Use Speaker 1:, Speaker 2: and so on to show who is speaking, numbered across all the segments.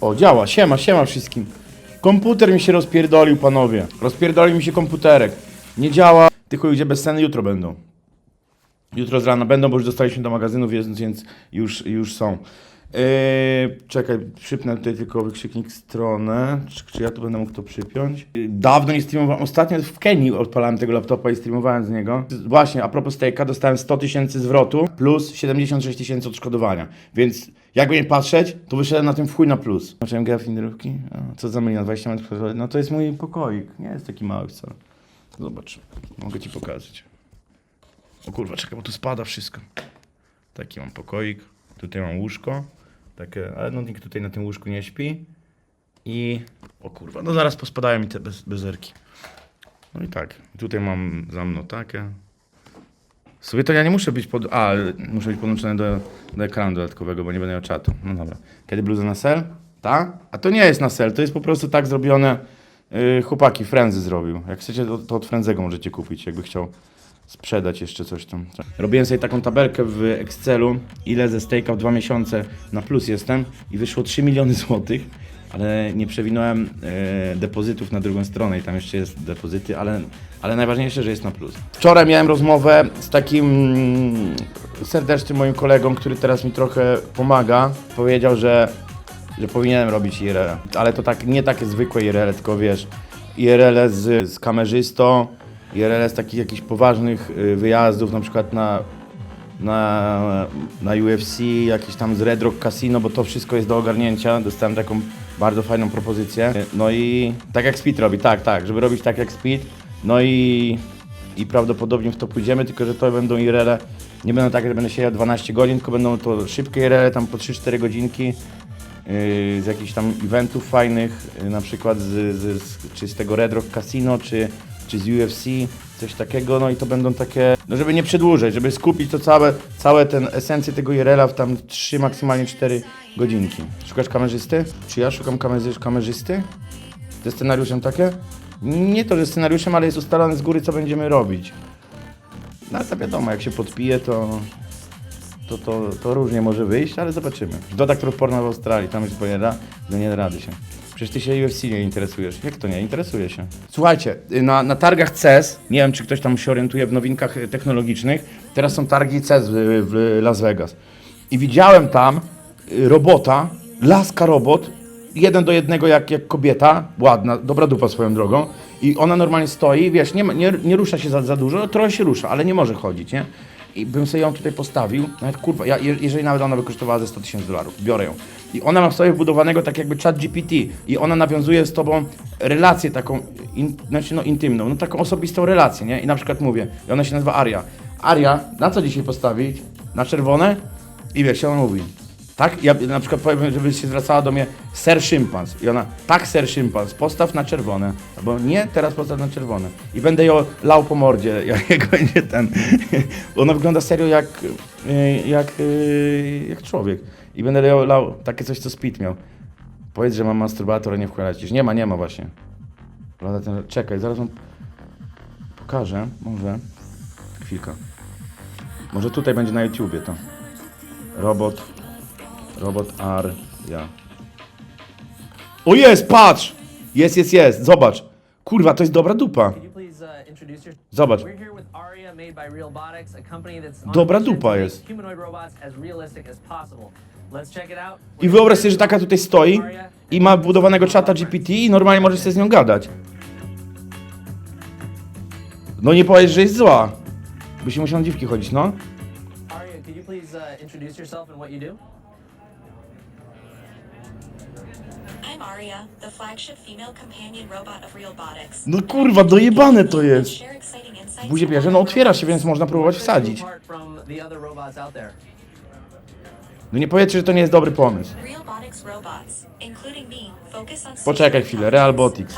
Speaker 1: O, działa, siema, siema wszystkim. Komputer mi się rozpierdolił, panowie. Rozpierdolił mi się komputerek. Nie działa. Tych ludzie bez sceny jutro będą. Jutro z rana będą, bo już dostaliśmy do magazynów, więc, więc już, już są. Yy, czekaj, przypnę tutaj tylko wykrzyknik stronę. Czy, czy ja tu będę mógł to przypiąć? Dawno nie streamowałem. Ostatnio w Kenii odpalałem tego laptopa i streamowałem z niego. Właśnie, a propos stejka, dostałem 100 tysięcy zwrotu plus 76 tysięcy odszkodowania. Więc jakby nie patrzeć, to wyszedłem na tym w chuj na plus. Zobaczyłem graf inderówki. A, Co za mylina, 20 metrów. No to jest mój pokoik. Nie jest taki mały wcale. Zobacz, mogę ci pokazać. O kurwa, czekaj, bo tu spada wszystko. Taki mam pokoik, tutaj mam łóżko, takie, ale no nikt tutaj na tym łóżku nie śpi. I, o kurwa, no zaraz pospadają mi te bez, bezerki. No i tak, tutaj mam za mną takie. Sobie to ja nie muszę być pod, a, muszę być podłączony do, do ekranu dodatkowego, bo nie będę miał czatu. No dobra. Kiedy bluza na sel? Ta? A to nie jest na sel, to jest po prostu tak zrobione, yy, chłopaki, Frenzy zrobił. Jak chcecie, to, to od Frenzego możecie kupić, jakby chciał sprzedać jeszcze coś tam. Robiłem sobie taką tabelkę w Excelu, ile ze stejka w dwa miesiące na plus jestem i wyszło 3 miliony złotych, ale nie przewinąłem e, depozytów na drugą stronę i tam jeszcze jest depozyty, ale, ale najważniejsze, że jest na plus. Wczoraj miałem rozmowę z takim mm, serdecznym moim kolegą, który teraz mi trochę pomaga. Powiedział, że że powinienem robić IRL, ale to tak nie takie zwykłe IRL, tylko wiesz, IRL z, z kamerzystą, IRL z takich jakichś poważnych y, wyjazdów, na przykład na, na, na UFC, jakieś tam z Red Rock Casino, bo to wszystko jest do ogarnięcia. Dostałem taką bardzo fajną propozycję. No i tak jak Speed robi, tak, tak, żeby robić tak jak Speed. No i, i prawdopodobnie w to pójdziemy, tylko że to będą IRL, nie będą takie, że będę siedział 12 godzin, tylko będą to szybkie IRL, tam po 3-4 godzinki yy, z jakichś tam eventów fajnych, yy, na przykład z, z, z, czy z tego Red Rock Casino, czy, czy z UFC, coś takiego, no i to będą takie, no żeby nie przedłużać, żeby skupić to całe, całe ten esencję tego IRL-a w tam 3, maksymalnie 4 godzinki. Szukasz kamerzysty? Czy ja szukam kamerzy- kamerzysty? Ze scenariuszem takie? Nie to, że scenariuszem, ale jest ustalone z góry, co będziemy robić. No ale to wiadomo, jak się podpije, to, to, to, to różnie może wyjść, ale zobaczymy. Do aktorów porno w Australii, tam bojera, no nie da rady się. Przecież ty się UFC nie interesujesz. Jak to nie? Interesuje się. Słuchajcie, y, na, na targach CES, nie wiem czy ktoś tam się orientuje w nowinkach y, technologicznych, teraz są targi CES w, w Las Vegas. I widziałem tam y, robota, laska robot, jeden do jednego jak, jak kobieta, ładna, dobra dupa swoją drogą. I ona normalnie stoi, wiesz, nie, nie, nie rusza się za, za dużo, trochę się rusza, ale nie może chodzić, nie? I bym sobie ją tutaj postawił, nawet kurwa, ja, je- jeżeli nawet ona by kosztowała ze 100 tysięcy dolarów, biorę ją. I ona ma w sobie wbudowanego tak jakby chat GPT i ona nawiązuje z tobą relację taką, in, znaczy no intymną, no taką osobistą relację, nie? I na przykład mówię, i ona się nazywa Aria. Aria, na co dzisiaj postawić? Na czerwone? I wiesz, ona mówi, tak? Ja na przykład powiem, żeby się zwracała do mnie ser szympans. I ona, tak ser szympans, postaw na czerwone. Albo nie, teraz postaw na czerwone. I będę ją lał po mordzie, jak, będzie ten. Ona wygląda serio jak, y, jak, y, jak człowiek. I będę ją lał, takie coś, co Speed miał. Powiedz, że mam masturbator, a nie wkładać. Nie ma, nie ma właśnie. Czekaj, zaraz wam pokażę, może. Chwilka. Może tutaj będzie na YouTubie to. Robot. Robot R. Ja. O jest, patrz! Jest, jest, jest, zobacz. Kurwa, to jest dobra dupa.
Speaker 2: Uh?
Speaker 1: Zobacz.
Speaker 2: We're here with Aria, made by Realbotics, a company that's on
Speaker 1: Dobra dupa jest. I wyobraź sobie, że taka tutaj stoi i ma budowanego czata GPT i normalnie możesz sobie z nią gadać. No nie powiesz, że jest zła. By się musiał na dziwki chodzić, no.
Speaker 2: Aria, could you please uh, introduce yourself and what you do?
Speaker 3: I'm Aria, the flagship female companion robot of Realbotics.
Speaker 1: No kurwa, dojebane to jest. W buzie bierze, no otwiera się, więc można próbować wsadzić. No nie powiedzcie, że to nie jest dobry pomysł. Poczekaj chwilę, Realbotics.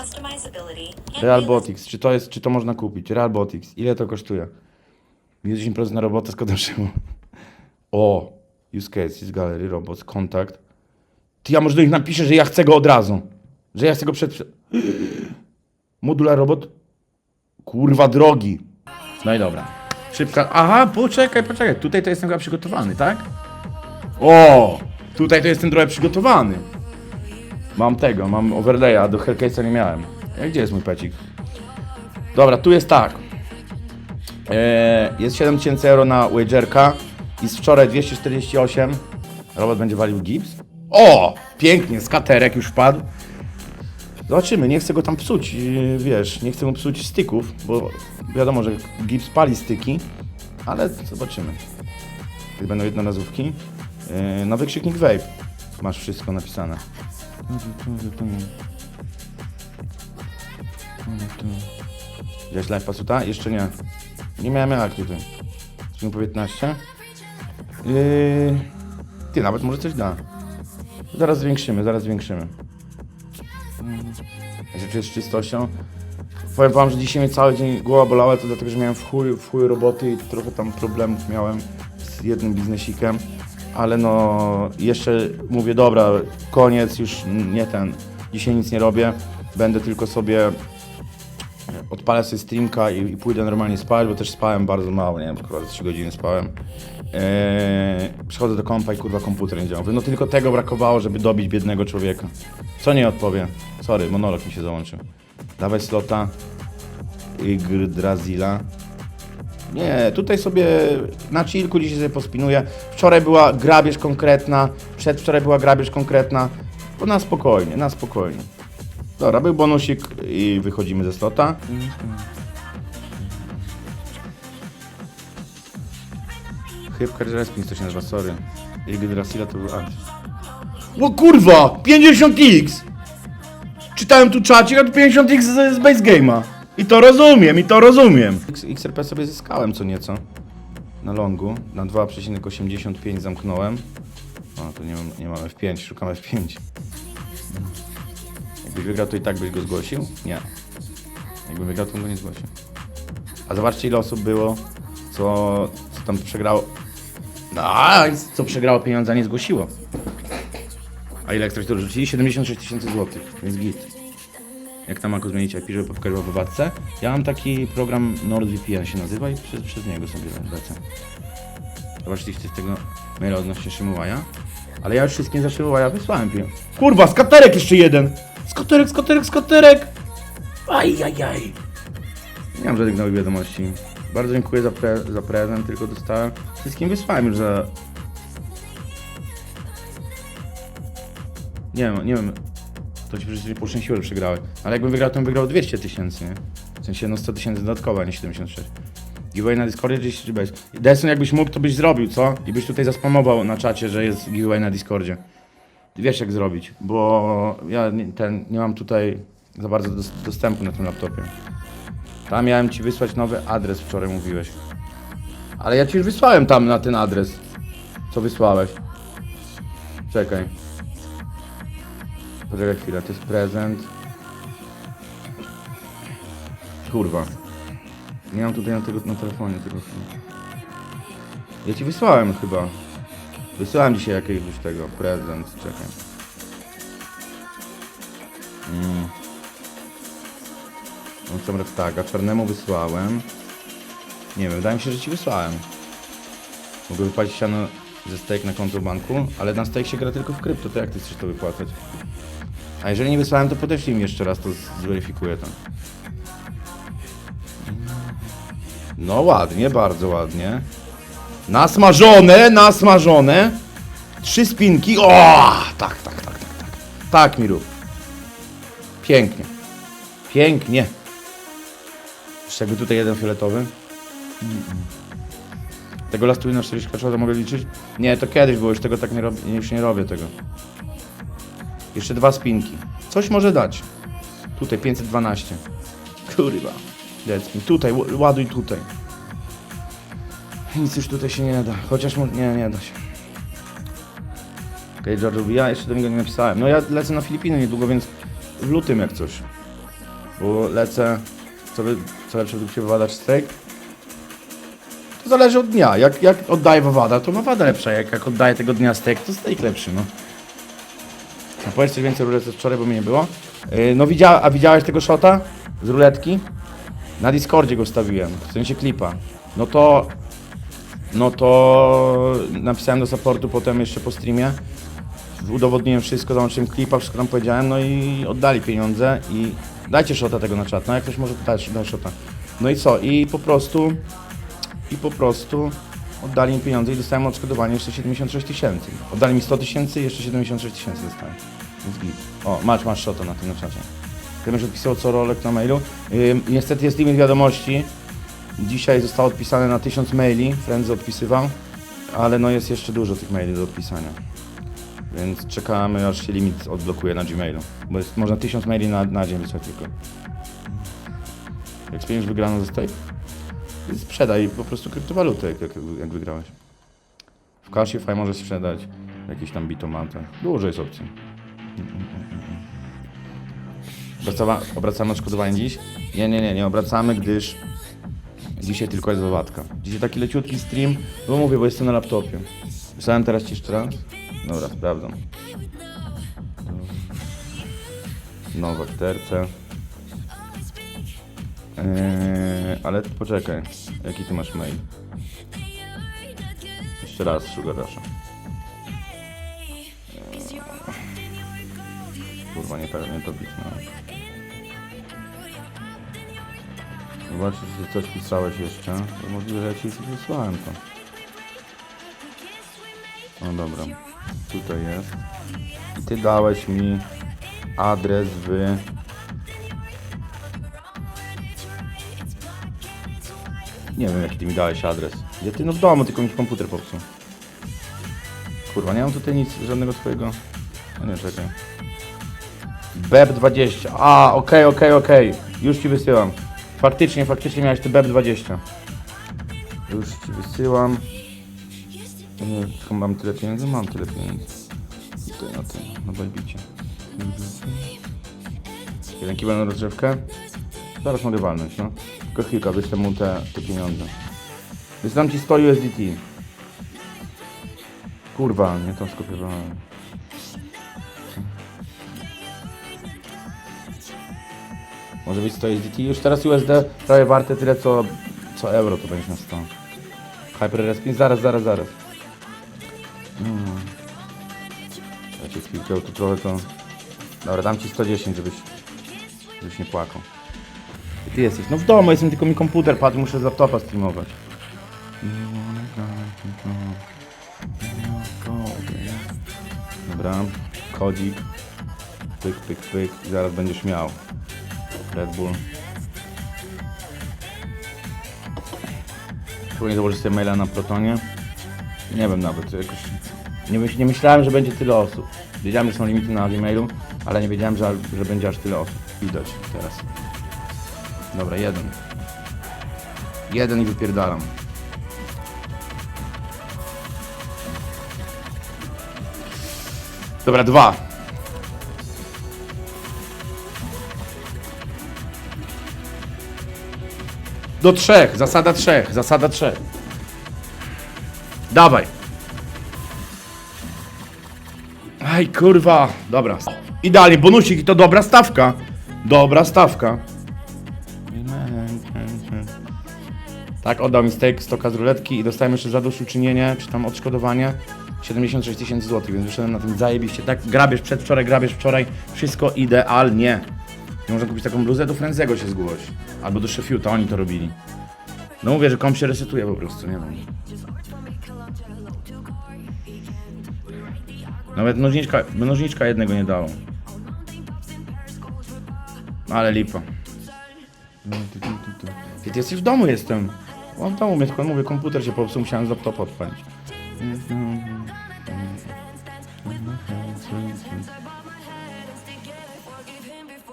Speaker 1: Realbotics, czy to jest, czy to można kupić? Realbotics, ile to kosztuje? Minus 10% na robotę z kodem. O, use cases, gallery, robots, kontakt. Ty, ja może do nich napiszę, że ja chcę go od razu. Że ja chcę go przed... Modular robot? Kurwa drogi. No i dobra. Szybka... Aha, poczekaj, poczekaj. Tutaj to jestem chyba przygotowany, tak? O! Tutaj to jestem trochę przygotowany. Mam tego, mam overlaya, do Hellcase'a nie miałem. E, Gdzie jest mój pecik? Dobra, tu jest tak. E, jest 7000 euro na wagerka i z wczoraj 248. Robot będzie walił gips. O! Pięknie, skaterek już wpadł. Zobaczymy, nie chcę go tam psuć, wiesz, nie chcę mu psuć styków, bo wiadomo, że gips pali styki, ale zobaczymy. Będą jednorazówki. Yy, na wykrzyknik vape masz wszystko napisane. Widziałeś live pasuta? Jeszcze nie. Nie miałem jak tutaj. Stream po 15. Yy... Ty, nawet może coś da. Zaraz zwiększymy, zaraz zwiększymy. Jeszcze jest z czystością. Powiem wam, że dzisiaj mnie cały dzień głowa bolała, to dlatego, że miałem w chuj, w chuj roboty i trochę tam problemów miałem z jednym biznesikiem. Ale no, jeszcze mówię, dobra, koniec, już nie ten, dzisiaj nic nie robię. Będę tylko sobie odpalę sobie streamka i, i pójdę normalnie spać, bo też spałem bardzo mało, nie wiem, kurwa 3 godziny spałem. Eee, przychodzę do kompa i kurwa komputer nie działa. No tylko tego brakowało, żeby dobić biednego człowieka. Co nie odpowie? Sorry, monolog mi się załączył. Dawaj slota. Yggdrasila. Nie, tutaj sobie na chillku dzisiaj sobie pospinuję. Wczoraj była grabież konkretna, przedwczoraj była grabież konkretna. To na spokojnie, na spokojnie. Dobra, był bonusik i wychodzimy ze slota. Hypcar Respins to się nazywa, sorry. Yggdrasila to był Ant. O kurwa! 50x! Czytałem tu czacie, a tu 50x z, z base game'a. I to rozumiem, i to rozumiem. X, XRP sobie zyskałem co nieco. Na longu. Na 2,85 zamknąłem. O, tu nie, mam, nie mamy F5, szukamy F5. Jakbyś wygrał, to i tak byś go zgłosił? Nie. Jakby wygrał, to go nie zgłosił. A zobaczcie, ile osób było, co, co tam przegrało. Nice! Co przegrało pieniądze, a nie zgłosiło. A ile ekstra to rzucili? 76 tysięcy złotych, więc git. Jak tam Mako zmienić IP, żeby pokazał w obadce? Ja mam taki program NordVPN się nazywa i przez, przez niego sobie lecę. Zobaczcie, z tego maila odnośnie Szymułaja. Ale ja już wszystkim za Szymułaja wysłałem pieniądze. Kurwa, skaterek jeszcze jeden! Skaterek, skaterek, skaterek! Ajajaj! Nie mam żadnych nowych wiadomości. Bardzo dziękuję za, pre za prezent, tylko dostałem. Wszystkim wysłałem już za. Nie wiem, nie wiem. To ci przecież poszczęściło, że przegrałeś. Ale jakbym wygrał, to bym wygrał 200 tysięcy, nie? W sensie no 100 tysięcy dodatkowo, a nie 76. Giveaway na Discordzie gdzieś czy bez. Desun jakbyś mógł, to byś zrobił, co? I byś tutaj zaspamował na czacie, że jest giveaway na Discordzie. Wiesz jak zrobić, bo ja nie, ten, nie mam tutaj za bardzo dos dostępu na tym laptopie. Tam miałem ci wysłać nowy adres, wczoraj mówiłeś. Ale ja ci już wysłałem tam na ten adres. Co wysłałeś? Czekaj. Poczekaj chwilę, to jest prezent. Kurwa. Nie mam tutaj na, tego, na telefonie tego. Ja ci wysłałem chyba. Wysłałem dzisiaj jakiegoś tego prezent, czekaj. Mm. No co tak, a czarnemu wysłałem. Nie wiem, wydaje mi się, że ci wysłałem. Mogę wypłacić siano ze stake na konto banku, ale na stake się gra tylko w krypto, to jak ty chcesz to wypłacać? A jeżeli nie wysłałem, to podeślij mi jeszcze raz, to zweryfikuję to. No ładnie, bardzo ładnie. Nasmażone, nasmażone. Trzy spinki. O, tak, tak, tak, tak, tak. Tak mi rób. Pięknie. Pięknie. Jeszcze jakby tutaj jeden fioletowy. Tego lastuj na 40 to mogę liczyć? Nie, to kiedyś było, już tego tak nie robię, już nie robię tego. Jeszcze dwa spinki. Coś może dać. Tutaj 512. Kurwa. Decki. Tutaj, ładuj tutaj. Nic już tutaj się nie da. Chociaż mu... nie, nie da się. Okej, okay, ja jeszcze do niego nie napisałem. No ja lecę na Filipiny niedługo, więc w lutym jak coś. Bo lecę... Co, wy, co lepsze według Ciebie Wada czy steak? To zależy od dnia. Jak, jak oddaję Wawada, to Wawada lepsza. Jak, jak oddaję tego dnia steak, to steak lepszy, no. A powiedz coś więcej ruletce wczoraj, bo mnie nie było. Yy, no widziała, a widziałeś tego shota z ruletki? Na Discordzie go wstawiłem, w sensie klipa. No to... No to... Napisałem do supportu potem jeszcze po streamie, udowodniłem wszystko, załączyłem klipa, wszystko tam powiedziałem, no i oddali pieniądze i dajcie szota tego na czat, no jak ktoś może dać, daj szota. No i co, i po prostu, i po prostu oddali mi pieniądze i dostałem odszkodowanie jeszcze 76 tysięcy. Oddali mi 100 tysięcy i jeszcze 76 tysięcy dostałem. Więc git. O, masz, masz szota na tym na czacie. Ty odpisał co rolek na mailu. Ym, niestety jest limit wiadomości. Dzisiaj zostało odpisane na 1000 maili, Frenzy odpisywał, ale no jest jeszcze dużo tych maili do odpisania. Więc czekamy aż się limit odblokuje na Gmailu. Bo jest, można 1000 maili na, na dzień wysłać tylko. Jak spienisz wygraną ze stake? Sprzedaj po prostu kryptowalutę, jak, jak, jak wygrałeś. W Cashify możesz sprzedać jakieś tam bitomatę. Dużo jest opcji. Obracawa, obracamy odszkodowanie dziś? Nie, nie, nie, nie obracamy, gdyż dzisiaj tylko jest wywadka. Dzisiaj taki leciutki stream, bo mówię, bo jestem na laptopie. Wysłałem teraz ci jeszcze raz? Dobra, sprawdzam. Nowa terce. Eee, ale poczekaj, jaki ty masz mail? Jeszcze raz, Sugar Rusha. Eee, kurwa, nie, nie to pisnąłem. Zobaczysz, że coś pisałeś jeszcze. To możliwe, że ja ci wysłałem to. No dobra, tutaj jest. I ty dałeś mi adres w... Nie wiem jaki ty mi dałeś adres. Gdzie ty? No w domu, tylko mi komputer popsuł. Kurwa, nie mam tutaj nic, żadnego twojego... No nie, czekaj. BEP20. A, okej, okej, okej. Już ci wysyłam. Faktycznie, faktycznie miałeś ty BEP20. Już ci wysyłam. Nie, tylko mam tyle pieniędzy? Mam tyle pieniędzy. Tutaj na tym, na bajbicie. Jeden kibel na rozgrzewkę? Zaraz mogę walnąć, no. Tylko chwilkę, wyślę mu te, te pieniądze. Wysyłam ci 100 USDT. Kurwa, nie to skopiowałem. Może być 100 USDT. Już teraz USD prawie warte tyle co, co euro to będzie na 100. Hyper Respin, zaraz, zaraz, zaraz. Mm. Ja cię chwilkę tu trochę to... Dobra, dam ci 110, żebyś, żebyś nie płakał. Gdzie ty jesteś? No w domu, jestem tylko mi komputer padł, muszę z laptopa streamować. Dobra, kodzik. Pyk, pyk, pyk i zaraz będziesz miał. Red Bull. Próbuję założyć sobie maila na Protonie. Nie wiem nawet, jakoś... Nie, myśl, nie myślałem, że będzie tyle osób. Wiedziałem, że są limity na Gmailu, ale nie wiedziałem, że, że będzie aż tyle osób. Widać teraz. Dobra, jeden. Jeden i wypierdalam. Dobra, dwa. Do trzech, zasada trzech, zasada trzech. Dawaj. Aj, kurwa. Dobra. Idealnie, bonusik i to dobra stawka. Dobra stawka. Tak, oddał mi steak 100 z ruletki i dostałem jeszcze zadośćuczynienie, czy tam odszkodowanie 76 tysięcy złotych, więc wyszedłem na tym zajebiście. Tak, grabiesz przedwczoraj, grabiesz wczoraj, wszystko idealnie. Nie można kupić taką bluzę, do Frenzego się zgłoś. Albo do Sheffielda, oni to robili. No mówię, że komp się resetuje po prostu, nie wiem. Nawet nożniczka, nożniczka jednego nie dało. Ale lipa. Ty, ty w domu jestem. W domu mnie tylko mówię, komputer się popsuł, musiałem z laptopa odpalić.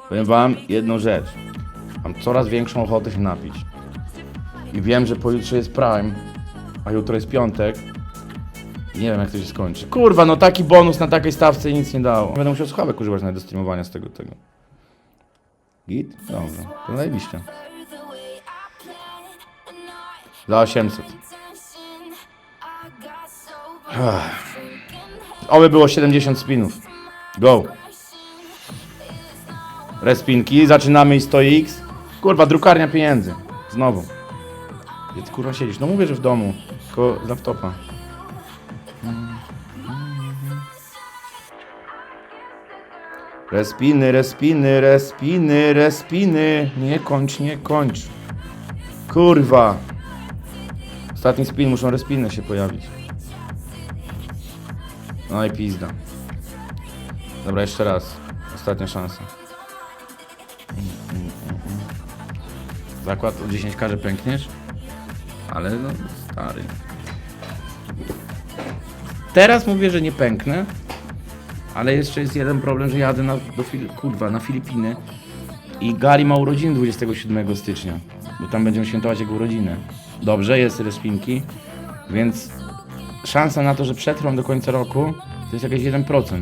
Speaker 1: Powiem wam jedną rzecz. Mam coraz większą ochotę się napić. I wiem, że pojutrze jest Prime, a jutro jest piątek. Nie wiem jak to się skończy. Kurwa, no taki bonus na takiej stawce i nic nie dało. Będę musiał słuchawek używać nawet do streamowania z tego tego. Git? Dobra, to zajebiście. Za 800. Oby było 70 spinów. Go. Respinki, zaczynamy i 100x. Kurwa, drukarnia pieniędzy. Znowu. Gdzie ty kurwa siedzisz? No mówię, że w domu. Tylko z laptopa. Respiny, respiny, respiny, respiny. Nie kończ, nie kończ. Kurwa. Ostatni spin, muszą respiny się pojawić. No i pizda. Dobra, jeszcze raz. Ostatnia szansa. Zakład o 10 każe pękniesz? Ale no, stary. Teraz mówię, że nie pęknę, ale jeszcze jest jeden problem, że jadę na, do Fili- kurwa, na Filipiny i Gary ma urodziny 27 stycznia, bo tam będziemy świętować jego urodziny. Dobrze, jest respinki, więc szansa na to, że przetrwam do końca roku to jest jakieś 1%.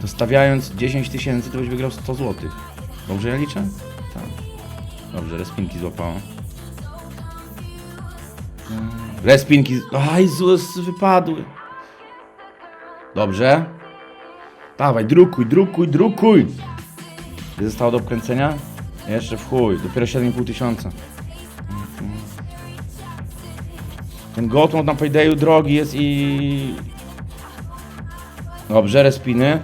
Speaker 1: To stawiając 10 tysięcy, to byś wygrał 100 zł. Dobrze ja liczę? Dobrze, respinki złapało. Respinki. Aj, złe wypadły. Dobrze. Dawaj, drukuj, drukuj, drukuj. Ile zostało do obkręcenia? Jeszcze w chuj, dopiero 7,5 tysiąca. Ten Gotmod na Paydayu drogi jest i... Dobrze, respiny.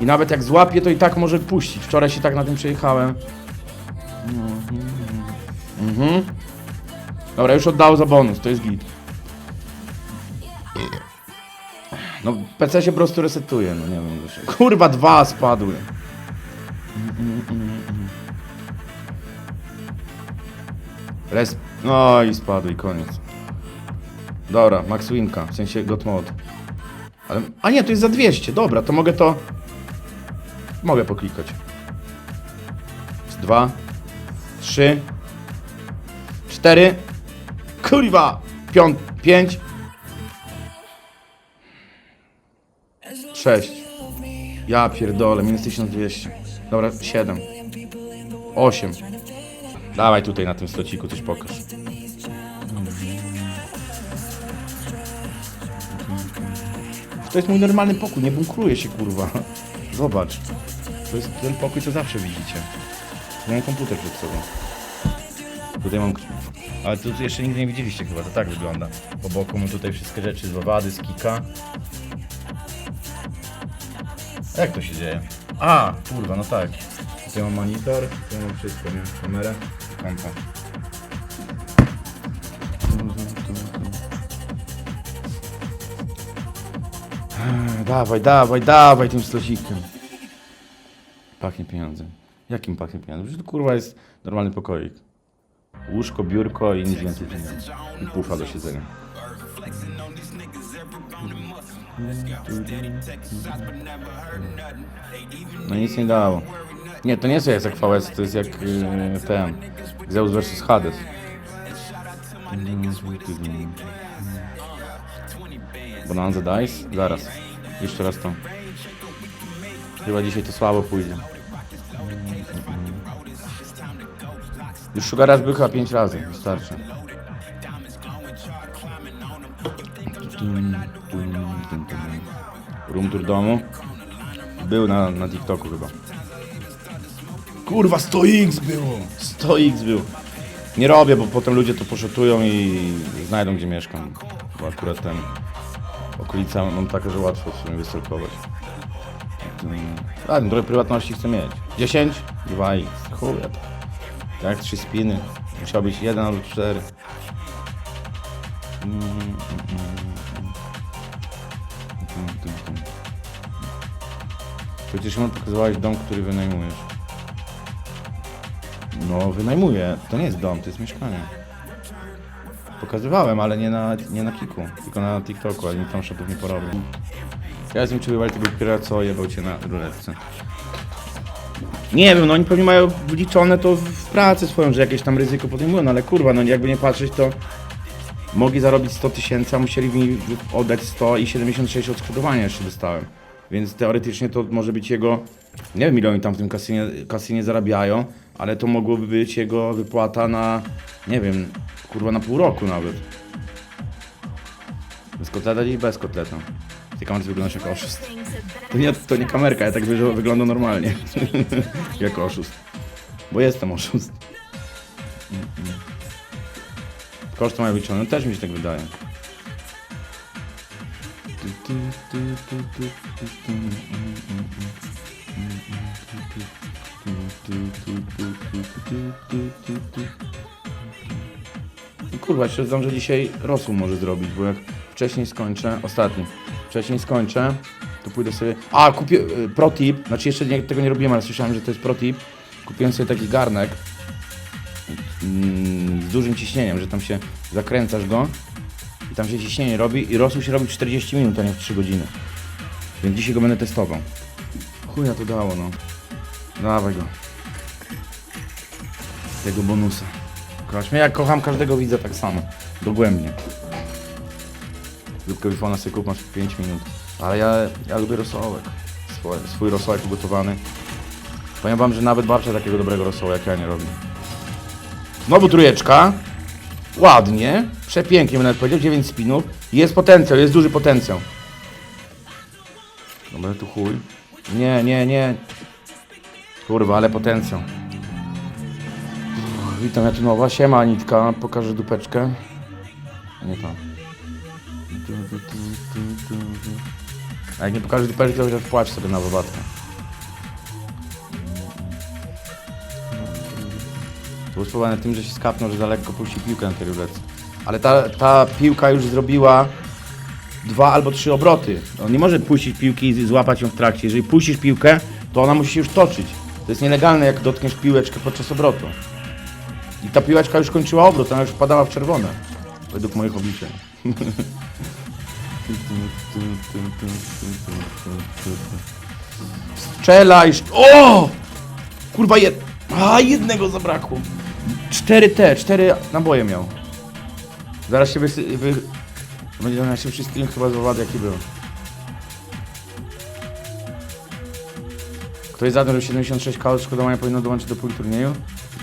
Speaker 1: I nawet jak złapie, to i tak może puścić. Wczoraj się tak na tym przejechałem. Mhm. Dobra, już oddało za bonus, to jest git. No, PC się po prostu resetuje, no nie wiem dlaczego. Kurwa, dwa spadły. Res... No i spadł i koniec. Dobra, Max Winka, w sensie God Mode. Ale... A nie, to jest za 200, dobra, to mogę to... Mogę poklikać. Jest Dwa, trzy, cztery, kurwa, piąt, pięć, sześć. Ja pierdolę, minus 1200. Dobra, siedem, osiem. Dawaj tutaj na tym slociku coś pokaż. To jest mój normalny pokój, nie bunkruję się kurwa. Zobacz. To jest ten pokój, co zawsze widzicie. Mam komputer przed sobą. Tutaj mam... Ale tu jeszcze nigdy nie widzieliście chyba, to tak wygląda. Po boku mam tutaj wszystkie rzeczy z wawady, z kika. Jak to się dzieje? A, kurwa, no tak. Tutaj mam monitor, tutaj mam wszystko, nie? Kamerę, kompa. Dawaj, dawaj, dawaj tym stosikiem. Pachnie pieniądzem. Jakim pachnie pieniądzem? Przecież to kurwa jest normalny pokoik. Łóżko, biurko i nic więcej nie. I pufa do siedzenia. No nic nie dało. Nie, to nie jest jak VS, to jest jak yy, ten. Zeus vs Hades. Bonanza Dice? Zaraz. Jeszcze raz to. Chyba dzisiaj to słabo pójdzie. Już Sugara zbył chyba 5 razy, wystarczy. Room tour domu. Był na, na TikToku chyba. Kurwa, 100x było! 100x był. Nie robię, bo potem ludzie to poszutują i znajdą gdzie mieszkam. Bo akurat ten okolica mam takie, że łatwo w sumie wystalkować. A, trochę prywatności chcę mieć. 10? 2x. Chuja to. Tak, trzy spiny. Musiał być jeden albo cztery. Mm, mm, mm. Przecież mam pokazywałeś dom, który wynajmujesz. No, wynajmuję. To nie jest dom, to jest mieszkanie. Pokazywałem, ale nie na, nie na Kiku, tylko na TikToku, ale nikt tam shopów nie porobił. Ja wiem, czy wywali tego piera, co jebał cię na ruletce. Nie wiem, no oni pewnie mają wliczone to w pracę swoją, że jakieś tam ryzyko podejmują, no ale kurwa, no jakby nie patrzeć, to mogli zarobić 100 tysięcy, a musieli mi oddać 100 i 76 odszkodowania jeszcze dostałem. Więc teoretycznie to może być jego, nie wiem ile oni tam w tym kasynie, kasynie zarabiają, ale to mogłoby być jego wypłata na, nie wiem, kurwa na pół roku nawet. Bez kotleta i bez kotleta. Ty kamerce wyglądasz jak oszust. To nie, to nie kamerka, ja tak wy- wyglądam normalnie. jak oszust. Bo jestem oszust. Koszty mają liczone, też mi się tak wydaje. No Kurwa, jeszcze zdążę dzisiaj rosół może zrobić, bo jak wcześniej skończę, ostatni, wcześniej skończę, to pójdę sobie... A, kupię y, protip, znaczy jeszcze nie, tego nie robiłem, ale słyszałem, że to jest protip. Kupiłem sobie taki garnek mm, z dużym ciśnieniem, że tam się zakręcasz go i tam się ciśnienie robi i rosół się robi w 40 minut, a nie w 3 godziny. Więc dzisiaj go będę testował. Chuja to dało, no. Dawaj go. Tego bonusa. Kochasz mnie? Ja kocham każdego widza tak samo. Dogłębnie. Zupkę bifona sobie kup, masz 5 minut. Ale ja, ja lubię rosołek. Swój, swój rosołek ugotowany. Powiem wam, że nawet babcia takiego dobrego rosołu jak ja nie robi. Znowu trójeczka. Ładnie. Przepięknie nawet powiedział. 9 spinów. Jest potencjał, jest duży potencjał. Dobra, tu chuj. Nie, nie, nie. Kurwa, ale potencjał. Witam, ja tu nowa. Siema Anitka, pokażę dupeczkę. Nie tam. A jak nie pokażę dupeczki, to chociaż płacz sobie na wybatkę. To był spowodowane tym, że się skapnął, że za lekko puści piłkę na tej. Ale ta, ta piłka już zrobiła dwa albo trzy obroty. On nie może puścić piłki i złapać ją w trakcie. Jeżeli puścisz piłkę, to ona musi się już toczyć. To jest nielegalne, jak dotkniesz piłeczkę podczas obrotu. I ta piłeczka już kończyła obrót, ona już wpadała w czerwone. Według moich obliczeń. Strzelaj! O! Kurwa, jed... A, jednego zabrakło. 4T, 4 naboje miał. Zaraz się wy... wy... Będzie najszybszy stream chyba z owady, jaki był. Ktoś za to, że 76 kal szkodowania powinno dołączyć do pól turnieju?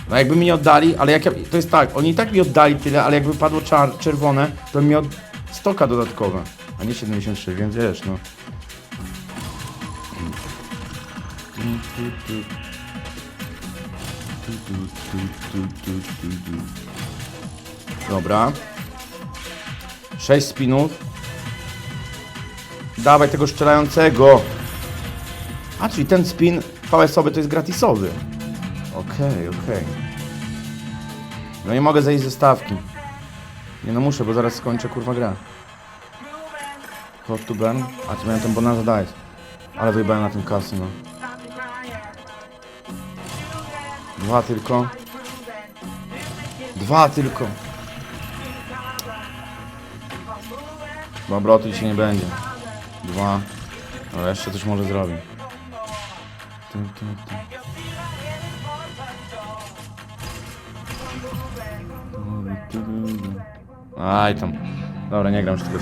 Speaker 1: No jakby mi nie oddali, ale jak ja, to jest tak, oni i tak mi oddali tyle, ale jakby padło czar, czerwone, to bym miał stoka dodatkowe, a nie 76, więc wiesz, no. Dobra. 6 spinów. Dawaj tego strzelającego. A, czyli ten spin VS-owy to jest gratisowy. Okej, okej. No nie mogę zejść ze stawki. Nie no muszę, bo zaraz skończę kurwa grę. Hot to burn? A ty miałem ten bonanza dać. Ale wyjebałem na tym kasy, no. Dwa tylko. Dwa tylko. Dobra, tu dzisiaj nie będzie. Dwa. Ale jeszcze coś może zrobię. Tu, tu. Aj tam. Dobra, nie gram już tego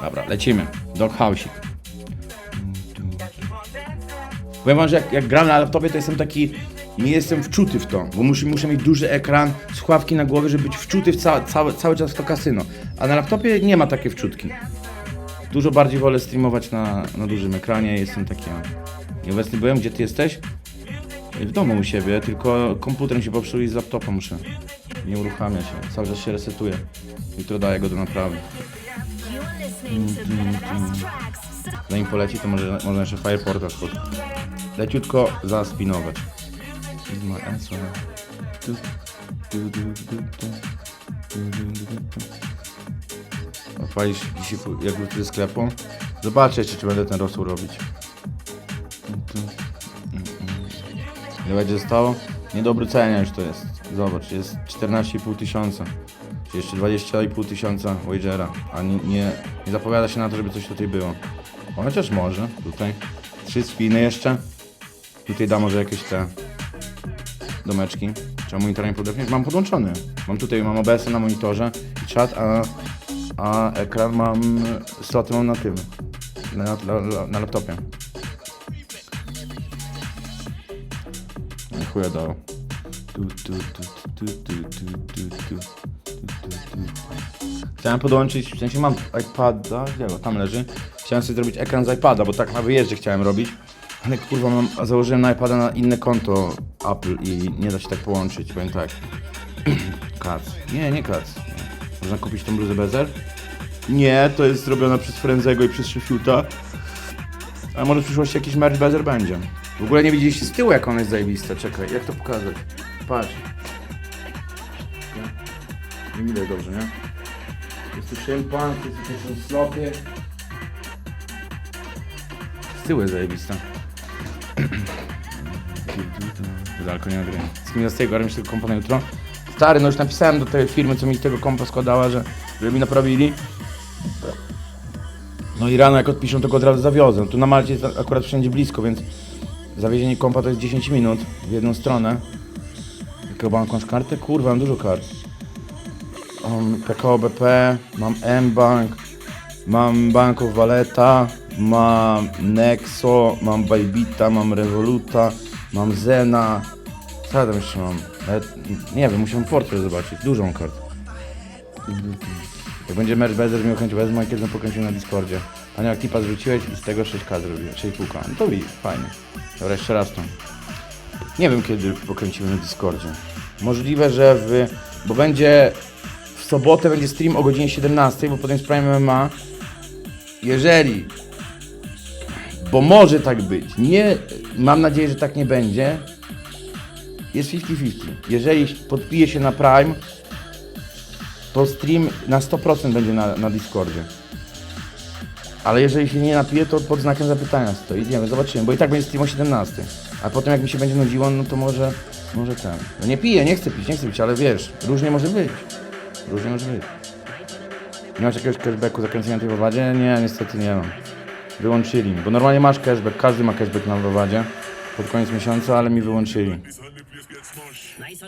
Speaker 1: Dobra, lecimy. Doghouse. Powiem wam, że jak, jak gram na laptopie, to jestem taki... Nie jestem wczuty w to, bo muszę, muszę mieć duży ekran, słuchawki na głowie, żeby być wczuty w ca, cały, cały czas w to kasyno. A na laptopie nie ma takiej wczutki. Dużo bardziej wolę streamować na, na dużym ekranie, jestem taki... a, Nieobecny byłem, gdzie ty jesteś? W domu u siebie, tylko komputer mi się popsuł i z laptopa muszę. Nie uruchamia się, cały czas się resetuje. Jutro daję go do naprawy. Zanim poleci, to może, można jeszcze Fireporta spod... leciutko zaspinować. Odpalisz dzisiaj, jak wrócę ze sklepu. Zobaczę jeszcze, czy będę ten rosół robić. Ile będzie zostało? Nie do obrócenia już to jest. Zobacz, jest 14,5 tysiąca. Czyli jeszcze 20,5 tysiąca wagera. A nie, nie, nie zapowiada się na to, żeby coś tutaj było. O, Chociaż może, tutaj. Trzy spiny jeszcze. Tutaj da może jakieś te domeczki. Trzeba monitor nie podepnąć. Mam podłączony. Mam tutaj, mam OBS na monitorze i czat, a, a ekran mam, sloty mam na tym. Na, na, na, na laptopie. Nie chuja dało. Chciałem podłączyć, w sensie mam iPada, gdzie go, tam leży. Chciałem sobie zrobić ekran z iPada, bo tak na wyjeździe chciałem robić. Ale kurwa, mam, założyłem na iPada na inne konto Apple i nie da się tak połączyć, powiem tak. Kac. Nie, nie kac. Można kupić tą bluzę bezer? Nie, to jest zrobione przez Frenzego i przez Sheffiuta. A może w przyszłości jakiś merch bezer będzie. W ogóle nie widzieliście z tyłu jak ona jest zajebista. Czekaj, jak to pokazać? Patrz. Nie, widać dobrze, nie? Jest tu szympan, jest tu w slopie. Z tyłu jest zajebista. Daleko nie nagrywam. Z kim z tego, mi tego kompa na jutro. Stary, no już napisałem do tej firmy, co mi tego kompa składała, że żeby mi naprawili. No i rano jak odpiszą, to go od razu zawiozę. Tu na Malcie jest akurat wszędzie blisko, więc zawiezienie kompa to jest 10 minut w jedną stronę. Jaką mam kartę? Kurwa, mam dużo kart. Mam PKO BP, mam M-Bank, mam Banków Valeta, mam Nexo, mam Bybita, mam Revoluta, mam Zena. Co tam jeszcze mam? Nie wiem, musiałem portfel zobaczyć. Dużą kart. Jak będzie merch bezer, miał chęć wezmę, kiedy pokręcił na Discordzie. Panie, jak tipa zrzuciłeś i z tego 6K zrobiłem, 6,5K. No to widzisz, fajnie. Dobra, jeszcze raz to. Nie wiem, kiedy pokręcimy na Discordzie. Możliwe, że w... bo będzie... W sobotę będzie stream o godzinie 17, bo potem jest Prime MMA. Jeżeli... Bo może tak być. Nie... Mam nadzieję, że tak nie będzie. Jest 50-50. Jeżeli podpije się na Prime, to stream na 100% będzie na, na Discordzie. Ale jeżeli się nie napije, to pod znakiem zapytania stoi. Nie wiem, zobaczymy, bo i tak będzie stream o 17. A potem jak mi się będzie nudziło, no to może, może ten. No nie piję, nie chcę pić, nie chcę pić, ale wiesz, różnie może być. Różnie może być. Nie masz jakiegoś cashbacku za kręcenie tej wywadzie? Nie, niestety nie mam. Wyłączyli mi, bo normalnie masz cashback, każdy ma cashback na wywadzie pod koniec miesiąca, ale mi wyłączyli.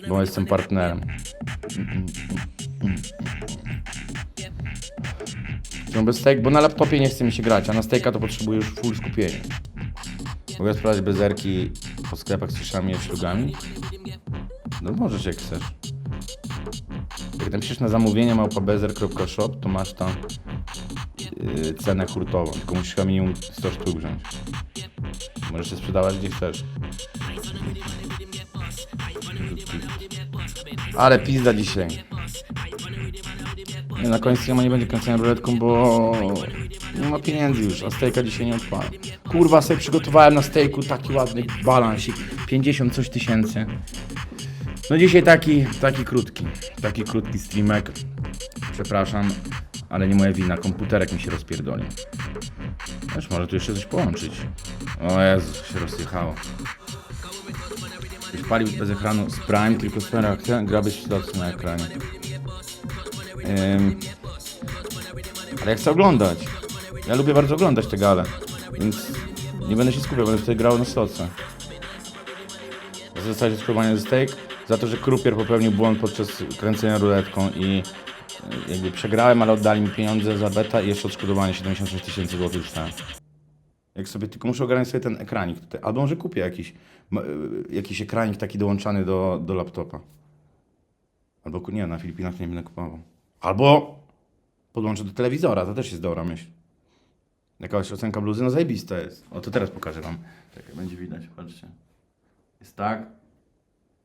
Speaker 1: Bo jestem partnerem. Bez steak, bo na laptopie nie chce mi się grać, a na steaka to potrzebuję już full skupienie. Mogę sprawdzać bezerki po sklepach z ciszami i szlugami? No możesz jak chcesz. Jak napiszesz na zamówienie małpabezer.shop, to masz tam yy, cenę hurtową, tylko musisz chyba minimum 100 sztuk wziąć. Możesz się sprzedawać gdzie chcesz. Ale pizda dzisiaj. Nie, na koniec streama nie będzie kręcenia ruletką, bo nie ma pieniędzy już, a stejka dzisiaj nie odpala. Kurwa, sobie przygotowałem na stejku taki ładny balansik, 50 coś tysięcy. No dzisiaj taki, taki krótki, taki krótki streamek. Przepraszam, ale nie moja wina, komputerek mi się rozpierdoli. Wiesz, może tu jeszcze coś połączyć. O Jezu, się rozjechało. Ktoś palił bez ekranu z Prime, tylko swoją reakcję, gra bez na ekranie. Ale ja chcę oglądać. Ja lubię bardzo oglądać te gale, więc nie będę się skupiał, będę tutaj grał na stoce. Zostać spróbowanie ze steak za to, że krupier popełnił błąd podczas kręcenia ruletką i y, jakby przegrałem, ale oddali mi pieniądze za beta i jeszcze odszkodowanie 76 tysięcy złotych dostałem. Jak sobie tylko muszę ogarnąć sobie ten ekranik tutaj, albo może kupię jakiś, y, jakiś ekranik taki dołączany do, do laptopa. Albo nie, na Filipinach nie będę kupował. Albo podłączę do telewizora, to też jest dobra myśl. Jakaś ocenka bluzy, no zajebista jest. O, to teraz pokażę wam. Czekaj, będzie widać, patrzcie. Jest tak,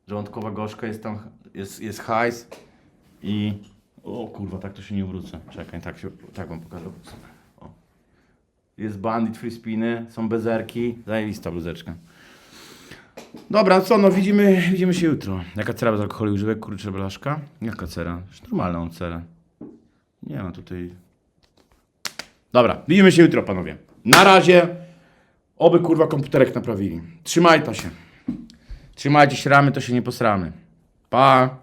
Speaker 1: żołądkowa gorzka, jest tam, jest, jest hajs i... O kurwa, tak to się nie ubrócę. Czekaj, tak, się, tak wam pokażę. O. Jest bandit, free spiny, są bezerki, zajebista bluzeczka. Dobra, co no, widzimy, widzimy się jutro. Jaka cera bez alkoholu i używek, kurczę, blaszka? Jaka cera? Już normalną cerę. Nie ma tutaj... Dobra, widzimy się jutro, panowie. Na razie. Oby kurwa komputerek naprawili. Trzymajcie się. Trzymajcie się ramy, to się nie posramy. Pa!